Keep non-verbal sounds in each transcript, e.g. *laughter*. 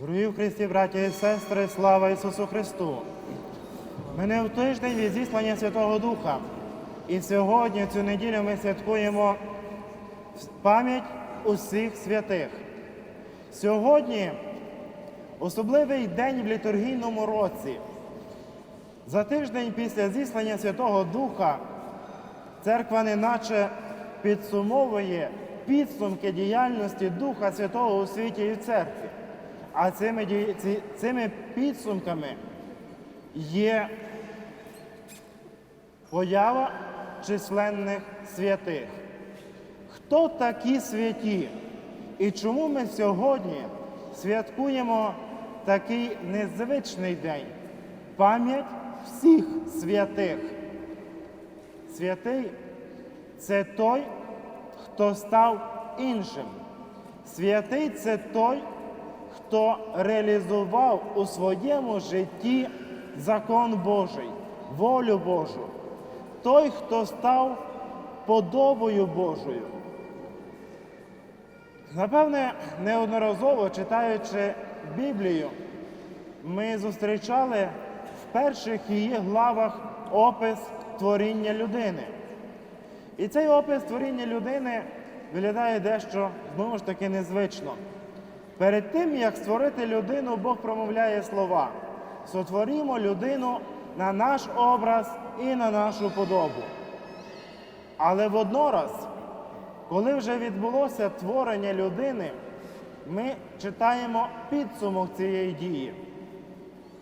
Дорогі Христі, браті і сестри, слава Ісусу Христу! Мене в тиждень від зіслання Святого Духа. І сьогодні, цю неділю, ми святкуємо пам'ять усіх святих. Сьогодні особливий день в літургійному році. За тиждень після зіслання Святого Духа церква неначе підсумовує підсумки діяльності Духа Святого у світі і в церкві. А цими, цими підсумками є поява численних святих. Хто такі святі? І чому ми сьогодні святкуємо такий незвичний день? Пам'ять всіх святих. Святий це той, хто став іншим. Святий це той, хто реалізував у своєму житті закон Божий, волю Божу. Той, хто став подобою Божою. Напевне, неодноразово читаючи Біблію, ми зустрічали в перших її главах опис творіння людини. І цей опис творіння людини виглядає дещо знову ж таки незвично. Перед тим, як створити людину, Бог промовляє слова: сотворімо людину на наш образ і на нашу подобу. Але воднораз, коли вже відбулося творення людини, ми читаємо підсумок цієї дії,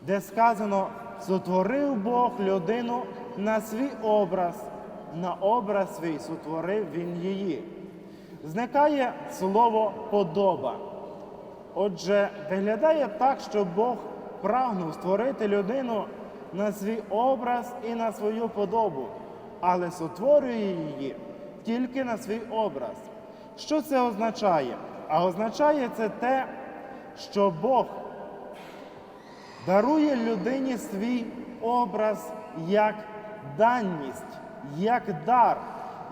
де сказано, сотворив Бог людину на свій образ, на образ свій сотворив він її. Зникає слово подоба. Отже, виглядає так, що Бог прагнув створити людину на свій образ і на свою подобу, але сотворює її тільки на свій образ. Що це означає? А означає це те, що Бог дарує людині свій образ як данність, як дар,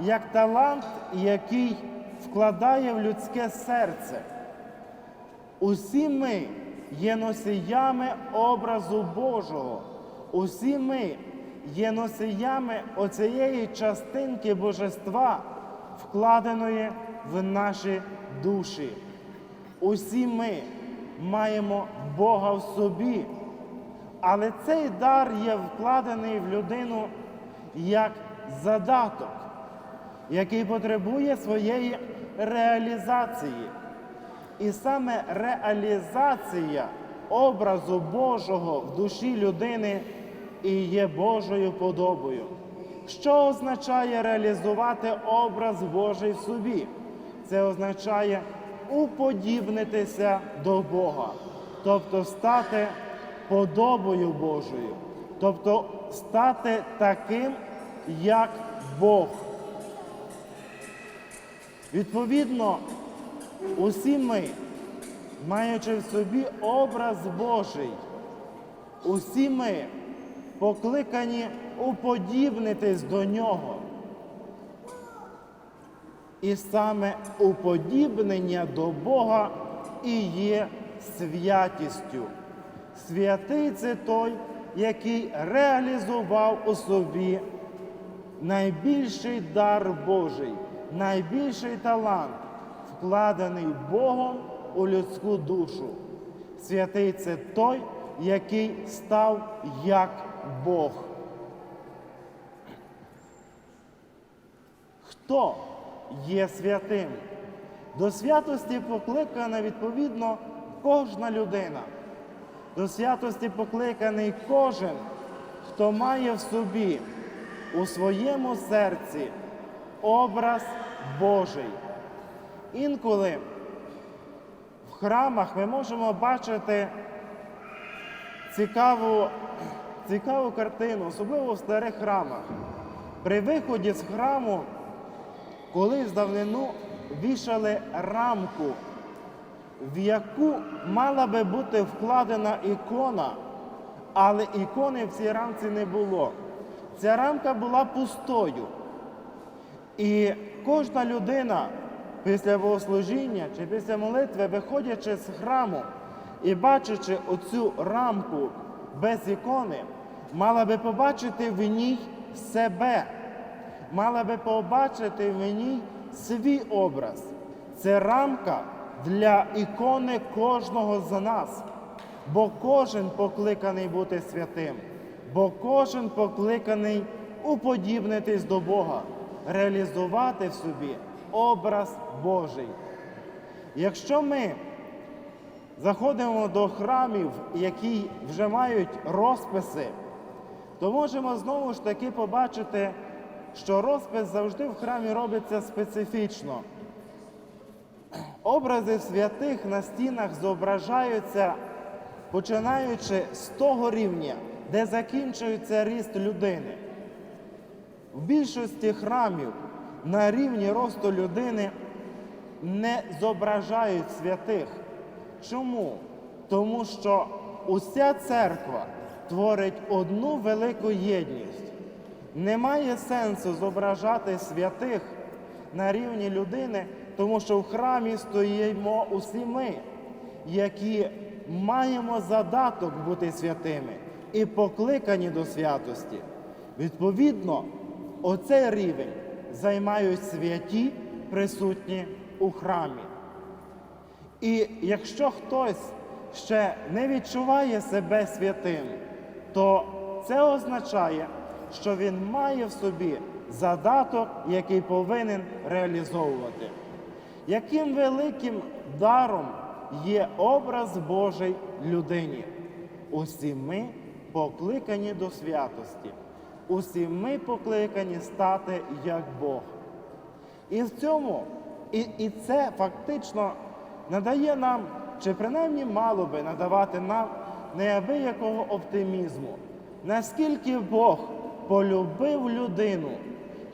як талант, який вкладає в людське серце. Усі ми є носіями образу Божого. Усі ми є носіями оцієї частинки божества, вкладеної в наші душі. Усі ми маємо Бога в собі, але цей дар є вкладений в людину як задаток, який потребує своєї реалізації. І саме реалізація образу Божого в душі людини і є Божою подобою. Що означає реалізувати образ Божий в собі? Це означає уподібнитися до Бога, тобто стати подобою Божою, тобто стати таким, як Бог. Відповідно, Усі ми, маючи в собі образ Божий, усі ми покликані уподібнитись до нього. І саме уподібнення до Бога і є святістю. Святий це той, який реалізував у собі найбільший дар Божий, найбільший талант вкладений Богом у людську душу. Святий це той, який став як Бог. Хто є святим? До святості покликана відповідно кожна людина. До святості покликаний кожен, хто має в собі у своєму серці образ Божий. Інколи в храмах ми можемо бачити цікаву, цікаву картину, особливо в старих храмах. При виході з храму колись давнину вішали рамку, в яку мала би бути вкладена ікона, але ікони в цій рамці не було. Ця рамка була пустою. І кожна людина після богослужіння чи після молитви, виходячи з храму і бачачи оцю рамку без ікони, мала би побачити в ній себе, мала би побачити в ній свій образ. Це рамка для ікони кожного з нас. Бо кожен покликаний бути святим, бо кожен покликаний уподібнитись до Бога, реалізувати в собі образ Божий. Якщо ми заходимо до храмів, які вже мають розписи, то можемо знову ж таки побачити, що розпис завжди в храмі робиться специфічно. Образи святих на стінах зображаються, починаючи з того рівня, де закінчується ріст людини. В більшості храмів на рівні росту людини не зображають святих. Чому? Тому що уся церква творить одну велику єдність. Немає сенсу зображати святих на рівні людини, тому що в храмі стоїмо усі ми, які маємо задаток бути святими і покликані до святості. Відповідно, оцей рівень займають святі, присутні у храмі. І якщо хтось ще не відчуває себе святим, то це означає, що він має в собі задаток, який повинен реалізовувати. Яким великим даром є образ Божий людині? Усі ми покликані до святості, усі ми покликані стати як Бог. І в цьому, і, і це фактично надає нам, чи принаймні мало би надавати нам неабиякого оптимізму, наскільки Бог полюбив людину,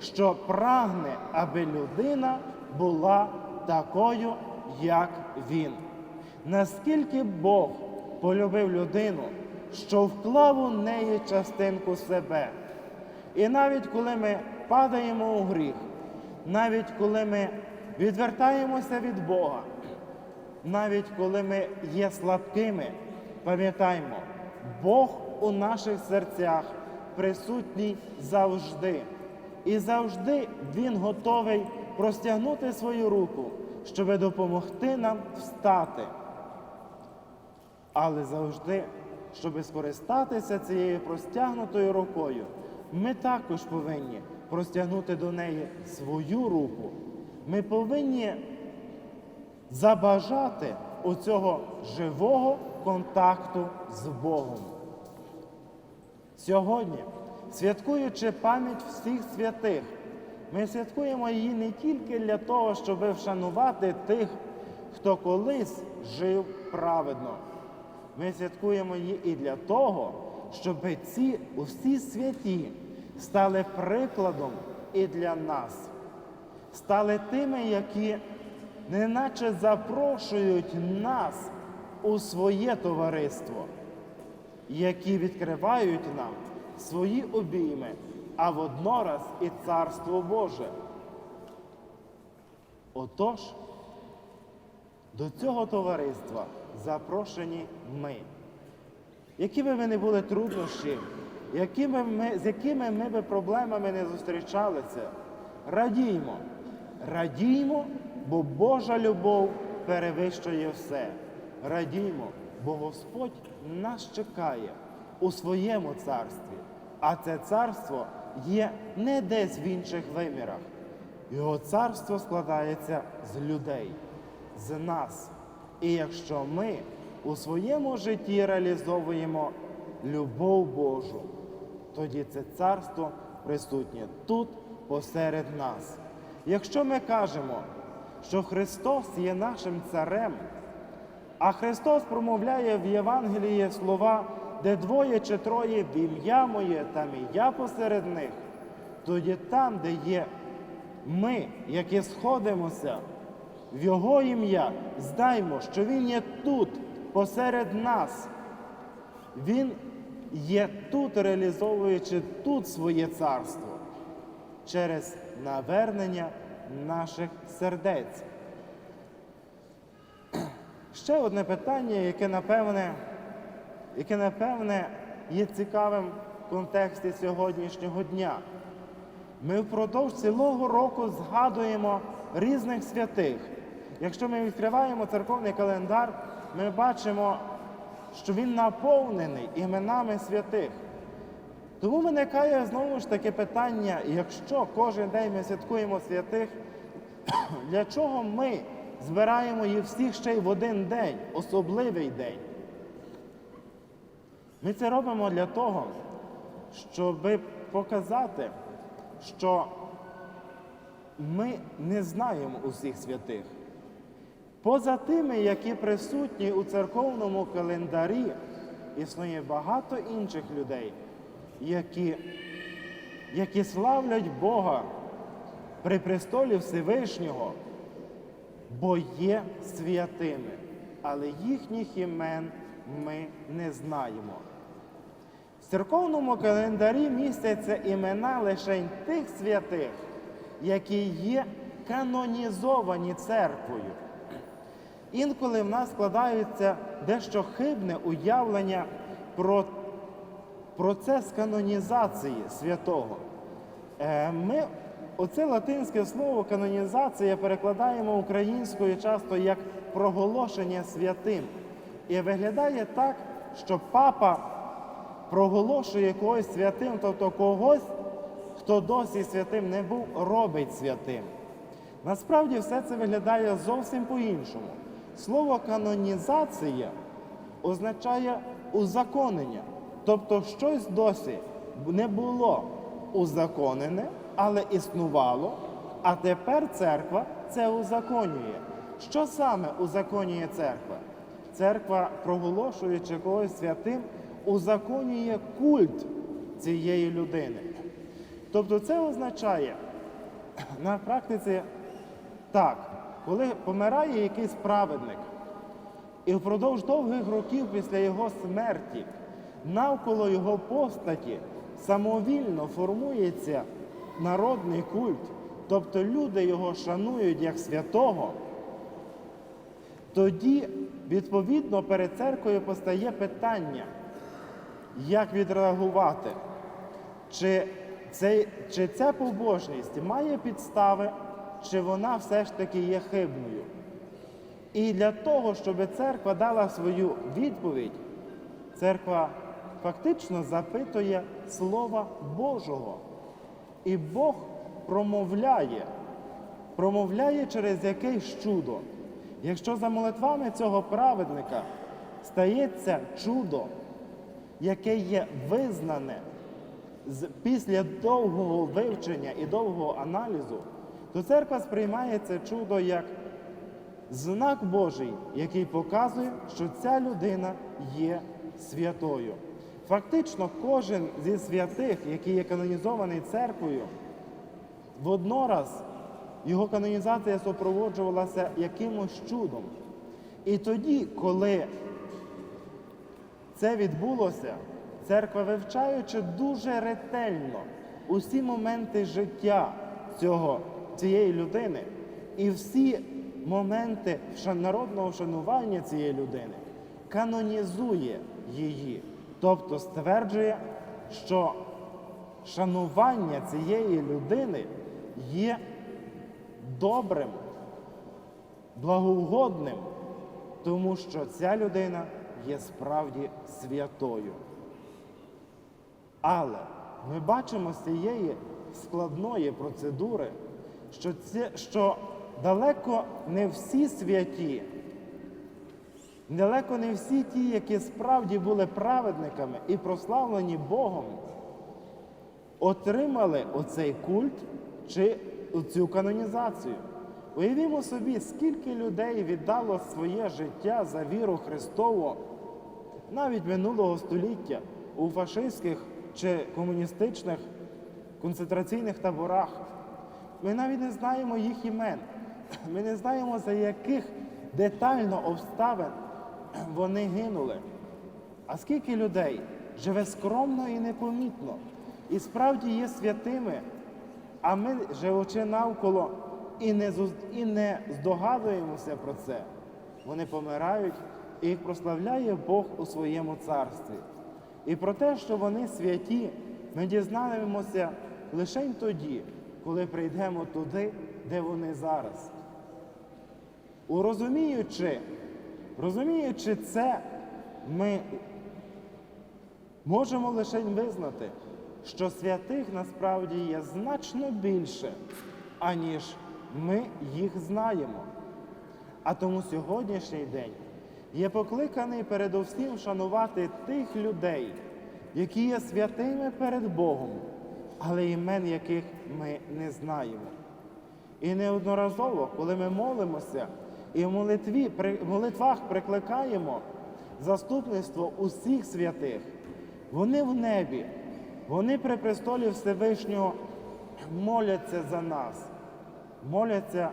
що прагне, аби людина була такою, як він. Наскільки Бог полюбив людину, що вклав у неї частинку себе. І навіть коли ми падаємо у гріх, навіть коли ми відвертаємося від Бога, навіть коли ми є слабкими, пам'ятаймо, Бог у наших серцях присутній завжди. І завжди Він готовий простягнути свою руку, щоб допомогти нам встати. Але завжди, щоб скористатися цією простягнутою рукою, ми також повинні простягнути до неї свою руку. Ми повинні забажати оцього живого контакту з Богом. Сьогодні, святкуючи пам'ять всіх святих, ми святкуємо її не тільки для того, щоб вшанувати тих, хто колись жив праведно. Ми святкуємо її і для того, щоб ці усі святі стали прикладом і для нас, стали тими, які неначе запрошують нас у своє товариство, які відкривають нам свої обійми, а воднораз і Царство Боже. Отож, до цього товариства запрошені ми. Які би ми не були труднощі, якими ми, з якими ми би проблемами не зустрічалися, радіймо, радіймо, бо Божа любов перевищує все. Радіймо, бо Господь нас чекає у своєму царстві, а це царство є не десь в інших вимірах. Його царство складається з людей, з нас. І якщо ми у своєму житті реалізовуємо любов Божу, тоді це царство присутнє тут посеред нас. Якщо ми кажемо, що Христос є нашим царем, а Христос промовляє в Євангелії слова, де двоє чи троє в ім'я моє, там і я посеред них, тоді там, де є ми, які сходимося в Його ім'я, знаймо, що Він є тут, посеред нас. Він є тут, реалізовуючи тут своє царство. через навернення наших сердець. Ще одне питання, яке напевне, яке напевне є цікавим в контексті сьогоднішнього дня. Ми впродовж цілого року згадуємо різних святих. Якщо ми відкриваємо церковний календар, ми бачимо, що він наповнений іменами святих. Тому виникає знову ж таки питання, якщо кожен день ми святкуємо святих, *clears throat* для чого ми збираємо їх всіх ще й в один день, особливий день? Ми це робимо для того, щоб показати, що ми не знаємо усіх святих. Поза тими, які присутні у церковному календарі, існує багато інших людей, які, які славлять Бога при престолі Всевишнього, бо є святими, але їхніх імен ми не знаємо. Церковному календарі містяться імена лише тих святих, які є канонізовані церквою. Інколи в нас складається дещо хибне уявлення про процес канонізації святого. Е, Ми оце латинське слово канонізація перекладаємо українською часто як проголошення святим. І виглядає так, що папа проголошує когось святим, тобто когось, хто досі святим не був, робить святим. Насправді все це виглядає зовсім по-іншому. Слово канонізація означає узаконення. Тобто щось досі не було узаконене, але існувало, а тепер церква це узаконює. Що саме узаконює церква? Церква, проголошуючи когось святим, узаконює культ цієї людини. Тобто це означає на практиці так, коли помирає якийсь праведник, і впродовж довгих років після його смерті навколо його постаті самовільно формується народний культ, тобто люди його шанують як святого, тоді, відповідно, перед церквою постає питання, як відреагувати, чи, цей, чи ця побожність має підстави, чи вона все ж таки є хибною. І для того, щоб церква дала свою відповідь, церква фактично запитує Слова Божого. І Бог промовляє, промовляє через якесь чудо. Якщо за молитвами цього праведника стається чудо, яке є визнане після довгого вивчення і довгого аналізу, то церква сприймає це чудо як знак Божий, який показує, що ця людина є святою. Фактично, кожен зі святих, який є канонізований церквою, воднораз його канонізація супроводжувалася якимось чудом. І тоді, коли це відбулося, церква, вивчаючи дуже ретельно усі моменти життя цього, цієї людини і всі моменти народного вшанування цієї людини, канонізує її, тобто стверджує, що шанування цієї людини є добрим, благоугодним, тому що ця людина є справді святою. Але ми бачимо з цієї складної процедури, що, це, що далеко не всі святі, далеко не всі ті, які справді були праведниками і прославлені Богом, отримали оцей культ чи цю канонізацію. Уявімо собі, скільки людей віддало своє життя за віру Христову навіть минулого століття у фашистських чи комуністичних концентраційних таборах. Ми навіть не знаємо їх імен. Ми не знаємо, за яких детально обставин вони гинули. А скільки людей живе скромно і непомітно, і справді є святими, А ми, живучи навколо, і не, здогадуємося про це. Вони помирають, і їх прославляє Бог у своєму царстві. І про те, що вони святі, ми дізнаємося лише тоді, коли прийдемо туди, де вони зараз. Урозуміючи, розуміючи це, ми можемо лише визнати, що святих насправді є значно більше, аніж ми їх знаємо. А тому сьогоднішній день є покликаний передусім шанувати тих людей, які є святими перед Богом, але імен яких ми не знаємо. І неодноразово, коли ми молимося і в молитві, при, молитвах прикликаємо заступництво усіх святих, вони в небі, вони при престолі Всевишнього моляться за нас, моляться,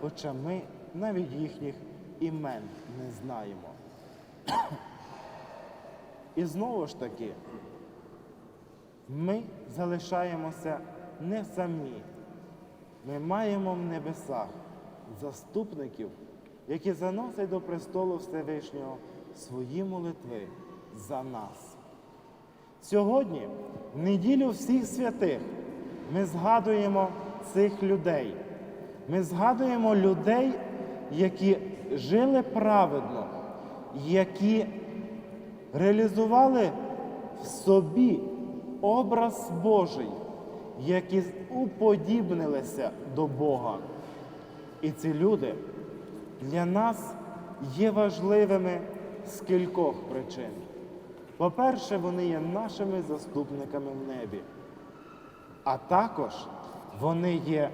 хоча ми навіть їхніх імен не знаємо. І знову ж таки, ми залишаємося не самі. Ми маємо в небесах заступників, які заносять до престолу Всевишнього свої молитви за нас. Сьогодні, в неділю всіх святих, ми згадуємо цих людей. Ми згадуємо людей, які жили праведно, які реалізували в собі образ Божий, які уподібнилися до Бога. І ці люди для нас є важливими з кількох причин. По-перше, вони є нашими заступниками в небі, а також вони є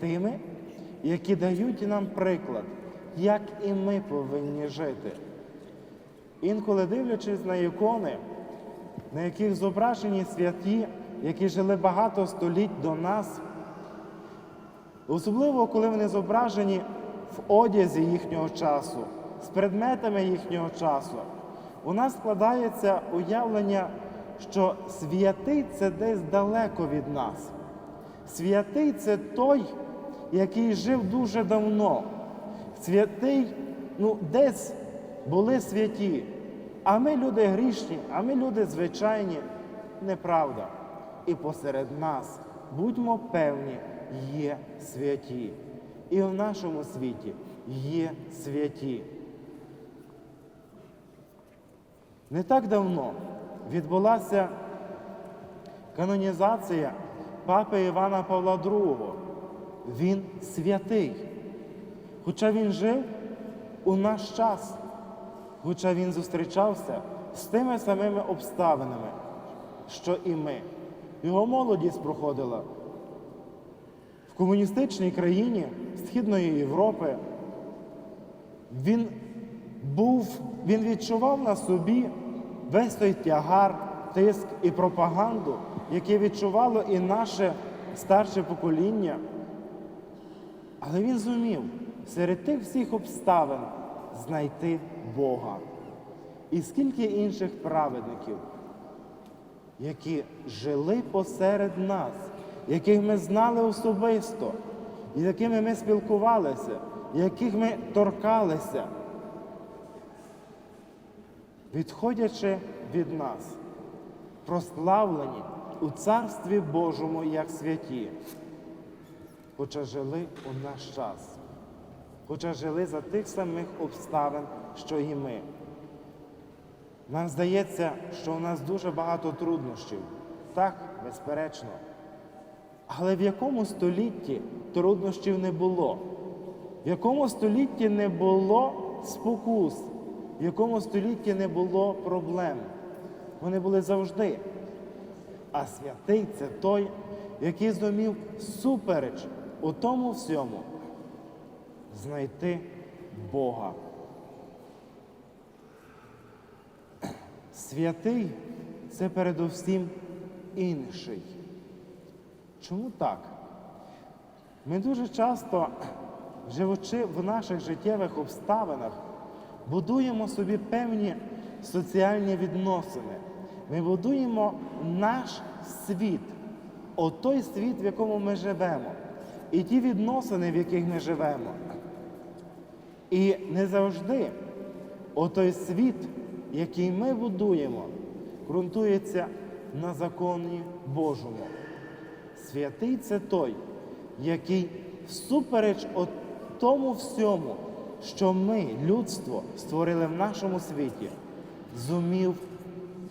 тими, які дають нам приклад, як і ми повинні жити. Інколи дивлячись на ікони, на яких зображені святі, які жили багато століть до нас, особливо коли вони зображені в одязі їхнього часу, з предметами їхнього часу, у нас складається уявлення, що святий це десь далеко від нас. Святий це той, який жив дуже давно. Святий, ну, десь були святі. А ми люди грішні, а ми люди звичайні. Неправда. І посеред нас, будьмо певні, є святі. І в нашому світі є святі. Не так давно відбулася канонізація папи Івана Павла II. Він святий. Хоча він жив у наш час, хоча він зустрічався з тими самими обставинами, що і ми. Його молодість проходила в комуністичній країні Східної Європи. Він був, він відчував на собі весь той тягар, тиск і пропаганду, яке відчувало і наше старше покоління. Але він зумів серед тих всіх обставин знайти Бога. І скільки інших праведників, які жили посеред нас, яких ми знали особисто, з якими ми спілкувалися, яких ми торкалися, відходячи від нас, прославлені у Царстві Божому як святі, хоча жили у наш час, хоча жили за тих самих обставин, що і ми. Нам здається, що у нас дуже багато труднощів. Так, безперечно. Але в якому столітті труднощів не було? В якому столітті не було спокус? В якому столітті не було проблем? Вони були завжди. А святий це той, який зумів супереч у тому всьому знайти Бога. Святий це передусім інший. Чому так? Ми дуже часто, живучи в наших життєвих обставинах, будуємо собі певні соціальні відносини. Ми будуємо наш світ от той світ, в якому ми живемо, і ті відносини, в яких ми живемо. І не завжди отой світ, який ми будуємо, ґрунтується на законі Божому. Святий це той, який всупереч тому всьому, що ми, людство, створили в нашому світі, зумів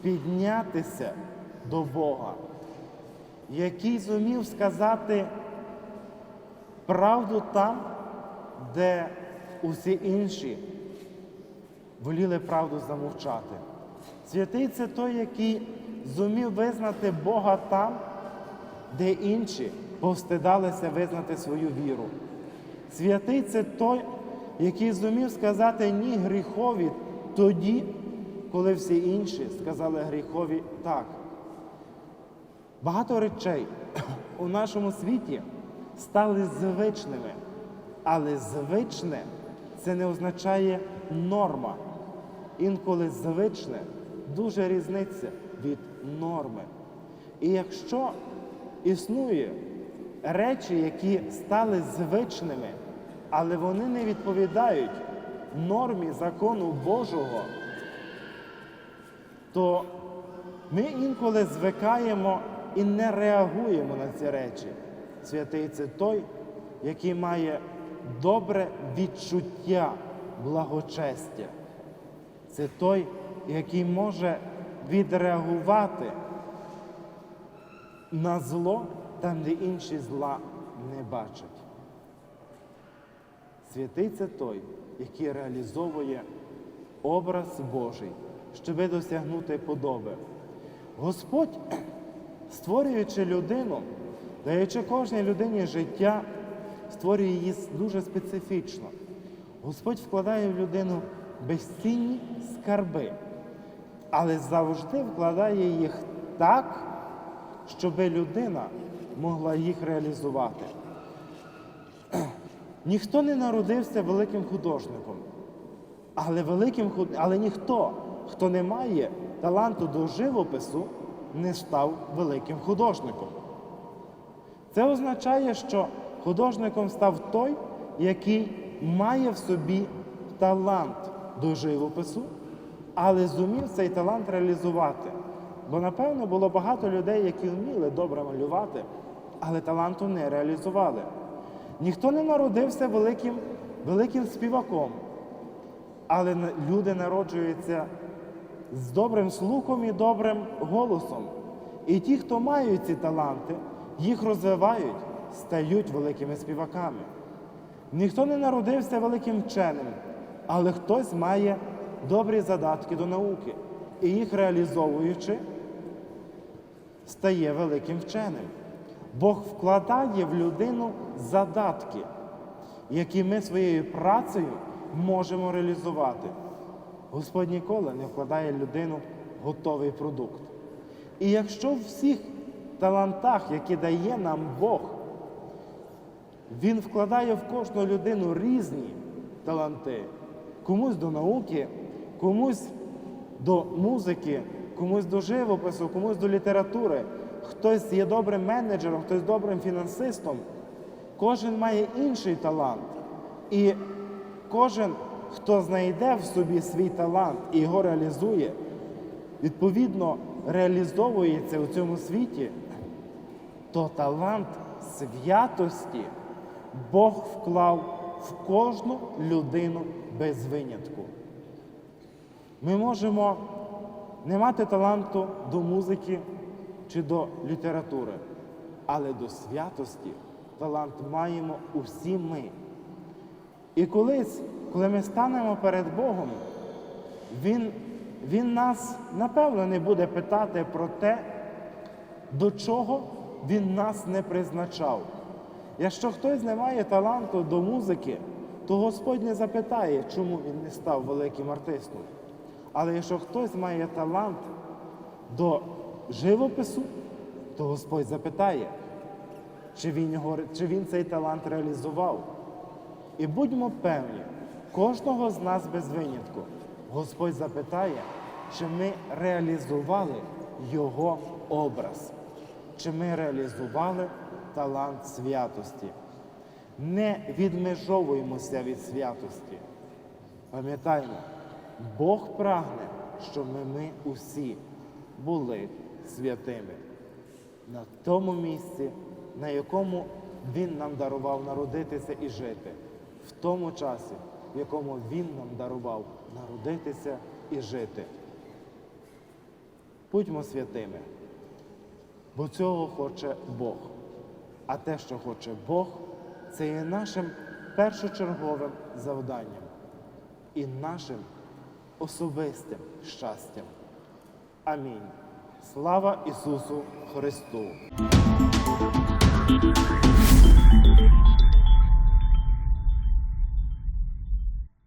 піднятися до Бога, який зумів сказати правду там, де усі інші воліли правду замовчати. Святий це той, який зумів визнати Бога там, де інші повстидалися визнати свою віру. Святий це той, який зумів сказати ні гріхові тоді, коли всі інші сказали гріхові так. Багато речей у нашому світі стали звичними, але звичне це не означає норма. Інколи звичне дуже різниця від норми. І якщо існує речі, які стали звичними, але вони не відповідають нормі закону Божого, то ми інколи звикаємо і не реагуємо на ці речі. Святий це той, який має добре відчуття благочестя. Це той, який може відреагувати на зло там, де інші зла не бачать. Святий це той, який реалізовує образ Божий, щоби досягнути подоби. Господь, створюючи людину, даючи кожній людині життя, створює її дуже специфічно. Господь вкладає в людину безцінні скарби, але завжди вкладає їх так, щоб людина могла їх реалізувати. *clears throat* Ніхто не народився великим художником, але, великим, але ніхто, хто не має таланту до живопису, не став великим художником. Це означає, що художником став той, який має в собі талант до живопису, але зумів цей талант реалізувати. Бо, напевно, було багато людей, які вміли добре малювати, але таланту не реалізували. Ніхто не народився великим, великим співаком, але люди народжуються з добрим слухом і добрим голосом. І ті, хто мають ці таланти, їх розвивають, стають великими співаками. Ніхто не народився великим вченим, але хтось має добрі задатки до науки. І їх реалізовуючи, стає великим вченим. Бог вкладає в людину задатки, які ми своєю працею можемо реалізувати. Господь ніколи не вкладає в людину готовий продукт. І якщо в всіх талантах, які дає нам Бог, Він вкладає в кожну людину різні таланти, комусь до науки, комусь до музики, комусь до живопису, комусь до літератури. Хтось є добрим менеджером, хтось добрим фінансистом. Кожен має інший талант. І кожен, хто знайде в собі свій талант і його реалізує, відповідно реалізовується у цьому світі, то талант святості Бог вклав в кожну людину без винятку. Ми можемо не мати таланту до музики чи до літератури, але до святості талант маємо усі ми. І колись, коли ми станемо перед Богом, Він, він нас напевно не буде питати про те, до чого Він нас не призначав. Якщо хтось не має таланту до музики, то Господь не запитає, чому він не став великим артистом. Але якщо хтось має талант до живопису, то Господь запитає, чи він, його, чи він цей талант реалізував. І будьмо певні, кожного з нас без винятку Господь запитає, чи ми реалізували Його образ. чи ми реалізували талант святості. Не відмежовуємося від святості. Пам'ятаймо, Бог прагне, щоб ми усі були святими на тому місці, на якому Він нам дарував народитися і жити, в тому часі, в якому Він нам дарував народитися і жити. Будьмо святими, бо цього хоче Бог. А те, що хоче Бог, це є нашим першочерговим завданням і нашим особистим щастям. Амінь. Слава Ісусу Христу!